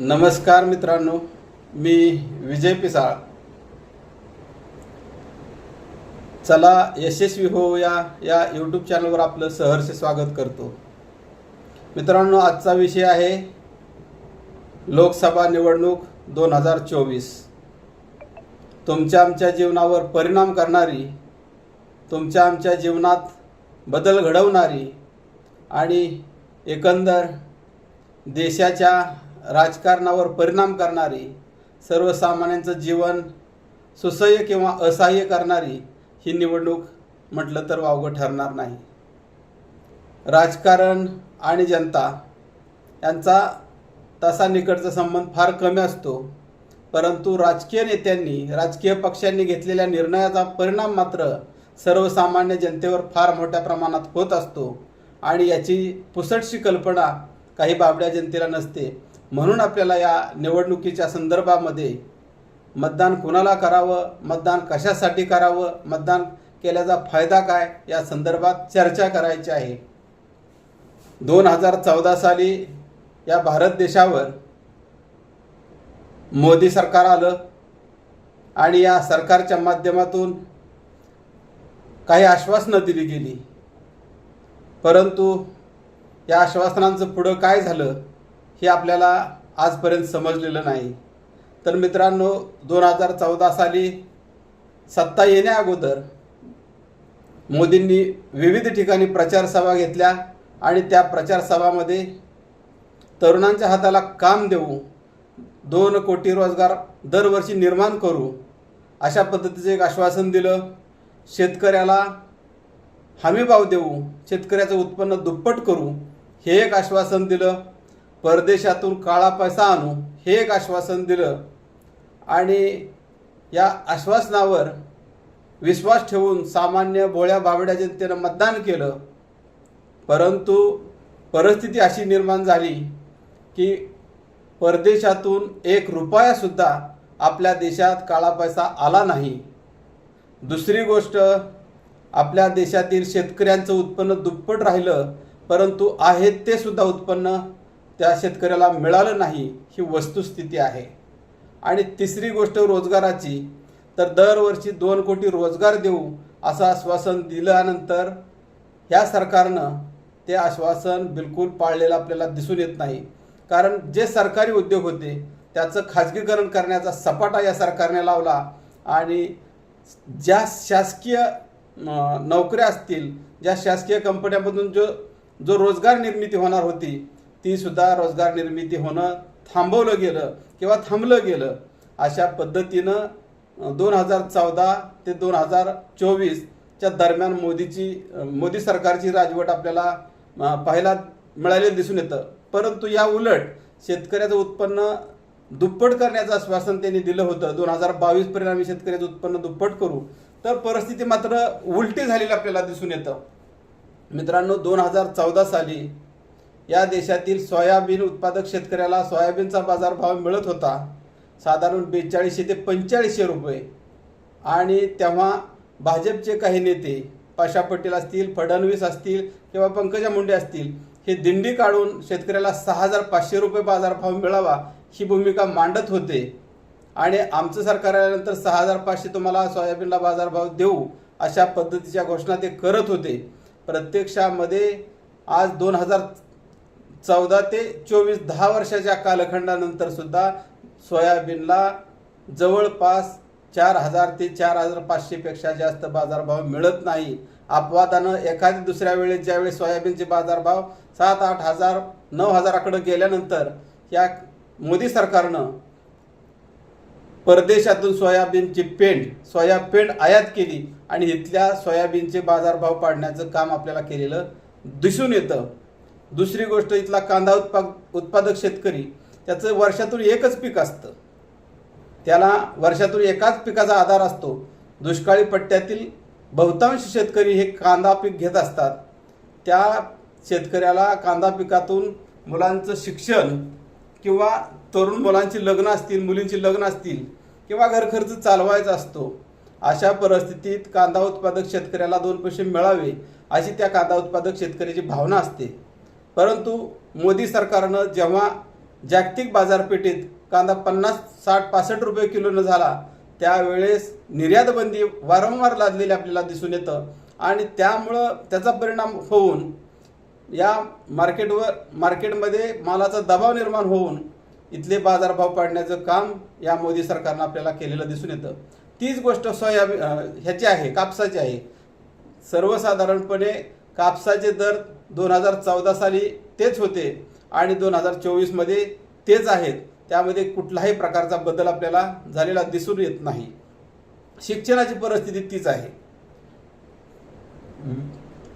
नमस्कार मित्रांनो मी विजय पिसाळ. चला यशस्वी होऊया या यूट्यूब चॅनलवर आपलं सहर्ष स्वागत करतो. मित्रांनो आजचा विषय आहे लोकसभा निवडणूक दोन हजार चोवीस. तुमच्या आमच्या जीवनावर परिणाम करणारी तुमच्या आमच्या जीवनात बदल घडवणारी आणि एकंदर देशाच्या राजकारणावर परिणाम करणारी सर्वसामान्यांचं जीवन सुसह्य किंवा असह्य करणारी ही निवडणूक म्हटलं तर वावगं ठरणार नाही. राजकारण आणि जनता यांचा तसा निकटचा संबंध फार कमी असतो परंतु राजकीय नेत्यांनी राजकीय पक्षांनी घेतलेल्या निर्णयाचा परिणाम मात्र सर्वसामान्य जनतेवर फार मोठ्या प्रमाणात होत असतो आणि याची पुसटशी कल्पना काही बाबड्या जनतेला नसते. म्हणून आपल्याला या निवडणुकीच्या संदर्भामध्ये मतदान कुणाला करावं मतदान कशासाठी करावं मतदान केल्याचा फायदा काय या संदर्भात चर्चा करायची आहे. दोन हजार चौदा साली या भारत देशावर मोदी सरकार आलं आणि या सरकारच्या माध्यमातून काही आश्वासनं दिली गेली. परंतु या आश्वासनांचं पुढं काय झालं? हे आपल्याला आजपर्यंत समजलेलं नाही. तर मित्रांनो दोन हजार चौदा साली सत्ता येण्या अगोदर मोदींनी विविध ठिकाणी प्रचारसभा घेतल्या आणि त्या प्रचारसभामध्ये तरुणांच्या हाताला काम देऊ दोन कोटी रोजगार दरवर्षी निर्माण करू अशा पद्धतीचं एक आश्वासन दिलं. शेतकऱ्याला हमीभाव देऊ शेतकऱ्याचं उत्पन्न दुप्पट करू हे एक आश्वासन दिलं. परदेशातून काळा पैसा आणू हे एक आश्वासन दिलं. आणि या आश्वासनावर विश्वास ठेवून सामान्य भोळ्या बाबड्या जनतेनं मतदान केलं. परंतु परिस्थिती अशी निर्माण झाली की परदेशातून एक रुपयासुद्धा आपल्या देशात काळा पैसा आला नाही. दुसरी गोष्ट आपल्या देशातील शेतकऱ्यांचं उत्पन्न दुप्पट राहिलं परंतु आहे ते सुद्धा उत्पन्न त्या शेतकऱ्याला मिळालं नाही ही वस्तुस्थिती आहे. आणि तिसरी गोष्ट रोजगाराची तर दरवर्षी दोन कोटी रोजगार देऊ असं आश्वासन दिल्यानंतर ह्या सरकारनं ते आश्वासन बिलकुल पाळलेलं आपल्याला दिसून येत नाही. कारण जे सरकारी उद्योग होते त्याचं खाजगीकरण करण्याचा सपाटा या सरकारने लावला आणि ज्या शासकीय नोकऱ्या असतील ज्या शासकीय कंपन्यामधून जो जो रोजगार निर्मिती होणार होती ती सुद्धा रोजगार निर्मिती होणं थांबवलं गेलं किंवा थांबलं गेलं अशा पद्धतीनं दोन हजार चौदा ते दोन हजार चोवीसच्या दरम्यान मोदीची मोदी सरकारची राजवट आपल्याला पाहायला मिळालेलं दिसून येतं. परंतु या उलट शेतकऱ्याचं उत्पन्न दुप्पट करण्याचं आश्वासन त्यांनी दिलं होतं. दोन हजार बावीस पर्यंत आम्ही शेतकऱ्याचं उत्पन्न दुप्पट करू. तर परिस्थिती मात्र उलटी झालेली आपल्याला दिसून येतं. मित्रांनो दोन हजार चौदा साली या देशातील सोयाबीन उत्पादक शेतकऱ्याला सोयाबीनचा बाजारभाव मिळत होता. साधारण बेचाळीसशे ते पंचेचाळीसशे रुपये. आणि तेव्हा भाजपचे काही नेते पाशा पटेल असतील फडणवीस असतील किंवा पंकजा मुंडे असतील हे दिंडी काढून शेतकऱ्याला सहा हजार पाचशे रुपये बाजारभाव मिळावा ही भूमिका मांडत होते. आणि आमचं सरकार आल्यानंतर सहा हजार पाचशे तुम्हाला सोयाबीनला बाजारभाव देऊ अशा पद्धतीच्या घोषणा ते करत होते. प्रत्यक्षामध्ये आज दोन हजार चौदा ते चोवीस दहा वर्षाच्या कालखंडानंतर सुद्धा सोयाबीनला जवळपास चार हजार ते चार हजार पाचशेपेक्षा जास्त बाजारभाव मिळत नाही. अपवादानं एखाद्या दुसऱ्या वेळेस ज्यावेळेस सोयाबीनचे बाजारभाव सात आठ हजार नऊ हजाराकडे गेल्यानंतर या मोदी सरकारनं परदेशातून सोयाबीनची पेंड सोया पेंड आयात केली आणि इथल्या सोयाबीनचे बाजारभाव पाडण्याचं काम आपल्याला केलेलं दिसून येतं. दुसरी गोष्ट इथला कांदा उत्पा उत्पादक शेतकरी त्याचं वर्षातून एकच पीक असतं. त्याला वर्षातून एकाच पिकाचा आधार असतो. दुष्काळी पट्ट्यातील बहुतांश शेतकरी हे कांदा पीक घेत असतात. त्या शेतकऱ्याला कांदा पिकातून मुलांचं शिक्षण किंवा तरुण मुलांची लग्न असतील मुलींची लग्न असतील किंवा घरखर्च चालवायचा असतो अशा परिस्थितीत कांदा उत्पादक शेतकऱ्याला दोन पैसे मिळावे अशी त्या कांदा उत्पादक शेतकऱ्याची भावना असते. परंतु मोदी सरकारनं जेव्हा जागतिक बाजारपेठेत कांदा पन्नास साठ पासष्ट रुपये किलोनं झाला त्यावेळेस निर्यातबंदी वारंवार लादलेली आपल्याला दिसून येतं. आणि त्यामुळं त्याचा परिणाम होऊन या मार्केटवर मार्केटमध्ये मालाचा दबाव निर्माण होऊन इथले बाजारभाव पाडण्याचं काम या मोदी सरकारनं आपल्याला केलेलं दिसून येतं. तीच गोष्ट सोयाबीन ह्याची आहे कापसाची आहे. सर्वसाधारणपणे कापसाचे दर दोन हजार चौदा साली तेच होते आणि दोन हजार चोवीसमध्ये तेच आहेत. त्यामध्ये कुठलाही प्रकारचा बदल आपल्याला झालेला दिसून येत नाही. शिक्षणाची परिस्थिती तीच आहे.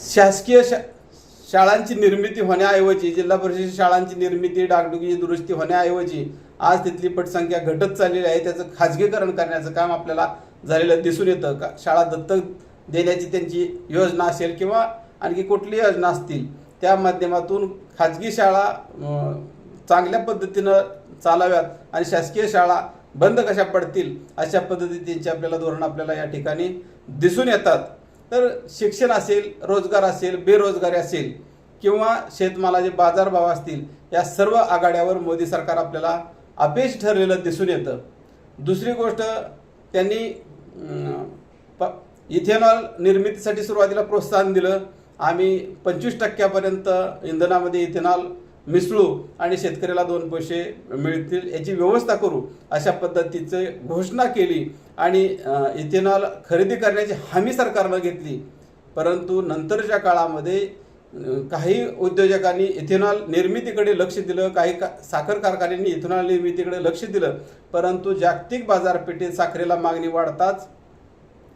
शासकीय शा शाळांची निर्मिती होण्याऐवजी जिल्हा परिषद शाळांची निर्मिती डागडुगी दुरुस्ती होण्याऐवजी आज तिथली पटसंख्या घटत चाललेली आहे. त्याचं खाजगीकरण करण्याचं काम आपल्याला झालेलं दिसून येतं. का शाळा दत्तक देण्याची त्यांची योजना असेल किंवा आणखी कुठली योजना असतील त्या माध्यमातून खाजगी शाळा चांगल्या पद्धतीनं चालाव्यात आणि शासकीय शाळा बंद कशा पडतील अशा पद्धतीचे आपल्याला धोरण आपल्याला या ठिकाणी दिसून येतात. तर शिक्षण असेल रोजगार असेल बेरोजगारी असेल किंवा शेतमालाचे बाजारभाव असतील या सर्व आघाड्यावर मोदी सरकार आपल्याला अपेश ठरलेलं दिसून येतं. दुसरी गोष्ट त्यांनी प इथेनॉल निर्मितीसाठी सुरुवातीला प्रोत्साहन दिलं. आम्ही पंचवीस टक्क्यापर्यंत इंधनामध्ये इथेनॉल मिसळू आणि शेतकऱ्याला दोन पैसे मिळतील याची व्यवस्था करू अशा पद्धतीचे घोषणा केली आणि इथेनॉल खरेदी करण्याची हमी सरकारनं घेतली. परंतु नंतरच्या काळामध्ये काही उद्योजकांनी इथेनॉल निर्मितीकडे लक्ष दिलं काही का साखर कारखान्यांनी इथेनॉल निर्मितीकडे लक्ष दिलं. परंतु जागतिक बाजारपेठेत साखरेला मागणी वाढताच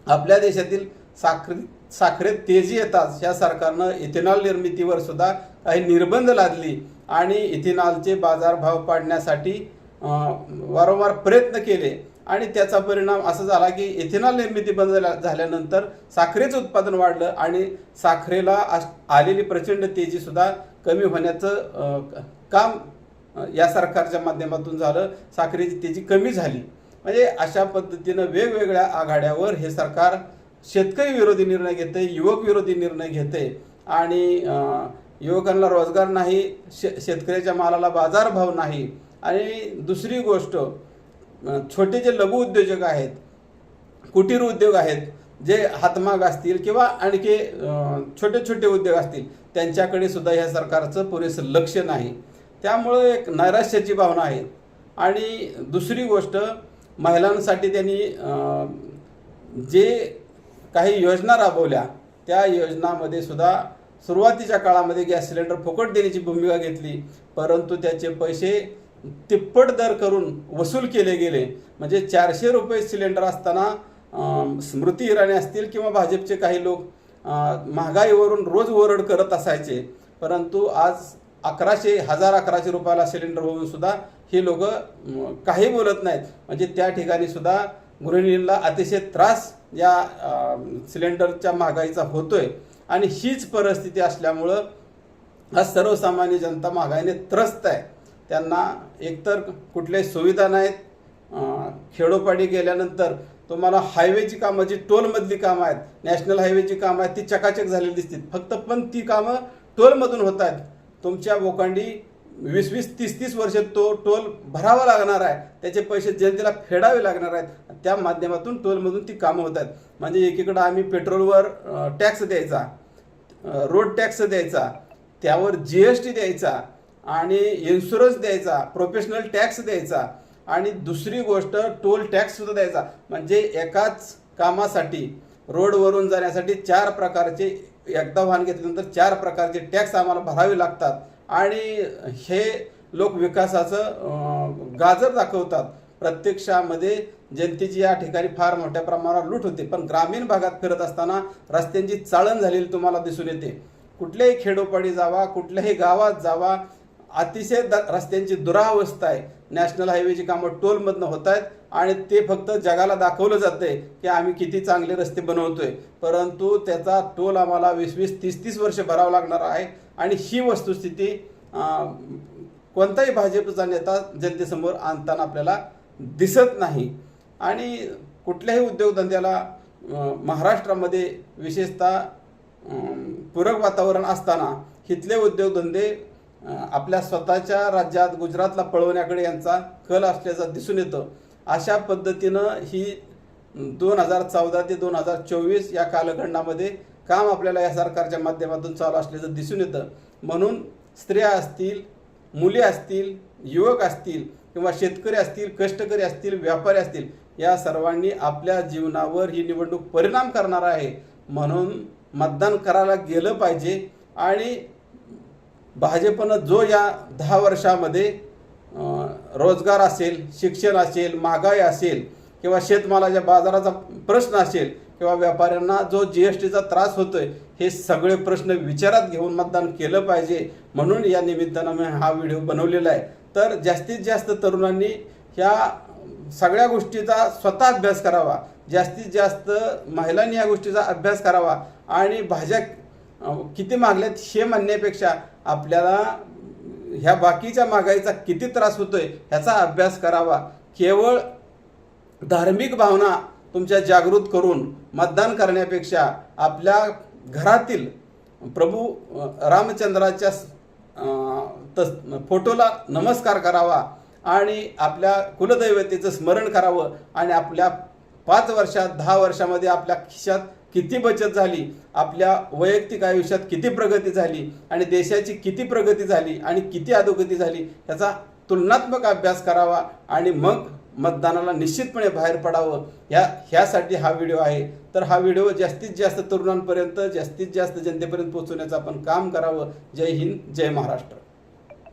आपल्या देशातील साखर साखरेत तेजी येताच या सरकारनं इथेनॉल निर्मितीवर सुद्धा काही निर्बंध लादली आणि इथेनॉलचे बाजारभाव पाडण्यासाठी वारंवार प्रयत्न केले. आणि त्याचा परिणाम असा झाला की इथेनॉल निर्मिती बंद झाल्या- झाल्यानंतर साखरेचं उत्पादन वाढलं आणि साखरेला आलेली प्रचंड तेजीसुद्धा कमी होण्याचं काम या सरकारच्या माध्यमातून झालं. साखरेची तेजी कमी झाली. म्हणजे अशा पद्धतीनं वेगवेगळ्या आघाड्यावर हे सरकार शेतकरी विरोधी निर्णय घेते युवक विरोधी निर्णय घेते आणि युवकांना रोजगार नाही शे शेतकऱ्याच्या मालाला बाजारभाव नाही. आणि दुसरी गोष्ट छोटे जे लघु उद्योजक आहेत कुटीर उद्योग आहेत जे हातमाग असतील किंवा आणखी छोटे छोटे उद्योग असतील त्यांच्याकडे सुद्धा ह्या सरकारचं पुरेसं लक्ष नाही. त्यामुळं एक नैराश्याची भावना आहे. आणि दुसरी गोष्ट महिलांसाठी त्यांनी जे काही योजना राबवल्या. त्या योजनामध्ये सुद्धा सुरुवातीच्या काळामध्ये गॅस सिलेंडर फुकट देण्याची भूमिका घेतली. परंतु त्याचे पैसे तिप्पट दर करून वसूल केले गेले. म्हणजे चारशे रुपये सिलेंडर असताना स्मृती इराणी असतील किंवा भाजपचे काही लोक महागाईवरून रोज ओरड करत असायचे. परंतु आज अकराशे हजार अकराशे रुपयाला सिलेंडर होऊन सुद्धा हे लोक काही बोलत नाहीत. म्हणजे त्या ठिकाणी सुद्धा गृहिणींना अतिशय त्रास या सिलेंडरच्या महागाईचा होतोय आणि हीच परिस्थिती असल्यामुळं आज सर्वसामान्य जनता महागाईने त्रस्त आहे. त्यांना एकतर कुठल्याही सुविधा नाहीत खेडोपाडी गेल्यानंतर तुम्हाला हायवेची कामं जी टोलमधली कामं आहेत नॅशनल हायवेची कामं आहेत ती चकाचक झालेली दिसतील. फक्त पण ती कामं टोलमधून होत आहेत. तुमच्या बोकांडी वीस वीस तीस तीस वर्ष तो टोल भरावा लागणार आहे. त्याचे पैसे जनतेला फेडावे लागणार आहेत. त्या माध्यमातून टोलमधून ती कामं होत आहेत. म्हणजे एकीकडं आम्ही पेट्रोलवर टॅक्स द्यायचा रोड टॅक्स द्यायचा त्यावर जी एस टी द्यायचा आणि इन्शुरन्स द्यायचा प्रोफेशनल टॅक्स द्यायचा आणि दुसरी गोष्ट टोल टॅक्ससुद्धा द्यायचा. म्हणजे एकाच कामासाठी रोडवरून जाण्यासाठी चार प्रकारचे एकदा वाहन घेतल्यानंतर चार प्रकारचे टॅक्स आम्हाला भरावे लागतात. आणि हे लोक विकासाचं गाजर दाखवतात. प्रत्यक्षामध्ये जनतेची या ठिकाणी फार मोठ्या प्रमाणावर लूट होते. पण ग्रामीण भागात फिरत असताना रस्त्यांची चाळण झालेली तुम्हाला दिसून येते. कुठल्याही खेडोपाडी जावा कुठल्याही गावात जावा अतिशय द रस्त्यांची दुरावस्था आहे. नॅशनल हायवेची कामं टोलमधनं होत आहेत आणि ते फक्त जगाला दाखवलं जातंय की आम्ही किती चांगले रस्ते बनवतोय. परंतु त्याचा टोल आम्हाला वीस वीस तीस तीस वर्ष भरावं लागणार आहे. आणि ही वस्तुस्थिती कोणताही भाजपचा नेता जनतेसमोर आणताना आपल्याला दिसत नाही. आणि कुठल्याही उद्योगधंद्याला महाराष्ट्रामध्ये विशेषतः पूरक वातावरण असताना इथले उद्योगधंदे आपल्या स्वतःच्या राज्यात गुजरातला पळवण्याकडे यांचा कल असल्याचा दिसून येतं. अशा पद्धतीनं ही दोन हजार चौदा ते दोन हजार चोवीस या कालखंडामध्ये काम आपल्याला या सरकारच्या माध्यमातून चालू असल्याचं दिसून येतं. म्हणून स्त्रिया असतील मुली असतील युवक असतील किंवा शेतकरी असतील कष्टकरी असतील व्यापारी असतील या सर्वांनी आपल्या जीवनावर ही निवडणूक परिणाम करणार आहे. म्हणून मतदान करायला गेलं पाहिजे आणि भाजपनं जो या दहा वर्षामध्ये रोजगार असेल शिक्षण असेल महागाई असेल किंवा शेतमालाच्या बाजाराचा प्रश्न असेल किंवा व्यापाऱ्यांना जो जी एस टीचा त्रास होतोय हे सगळे प्रश्न विचारात घेऊन मतदान केलं पाहिजे म्हणून या निमित्तानं मी हा व्हिडिओ बनवलेला आहे. तर जास्तीत जास्त तरुणांनी ह्या सगळ्या गोष्टीचा स्वतः अभ्यास करावा. जास्तीत जास्त महिलांनी या गोष्टीचा अभ्यास करावा. आणि भाज्या किती मागल्यात हे म्हणण्यापेक्षा आपल्याला ह्या बाकीच्या महागाईचा किती त्रास होतोय ह्याचा अभ्यास करावा. केवळ धार्मिक भावना तुमच्या जागृत करून मतदान करण्यापेक्षा आपल्या घरातील प्रभू रामचंद्राच्या तस फोटोला नमस्कार करावा आणि आपल्या कुलदैवतेचं स्मरण करावं आणि आपल्या पाच वर्षात दहा वर्षामध्ये आपल्या खिशात किती बचत झाली आपल्या वैयक्तिक आयुष्यात किती प्रगती झाली आणि देशाची किती प्रगती झाली आणि किती अधोगती झाली याचा तुलनात्मक अभ्यास करावा आणि मग मतदानाला निश्चितपणे बाहेर पडावं. ह्या ह्यासाठी हा व्हिडिओ आहे. तर हा व्हिडिओ जास्तीत जास्त तरुणांपर्यंत जास्तीत जास्त जनतेपर्यंत पोहोचवण्याचं आपण काम करावं. जय हिंद जय महाराष्ट्र.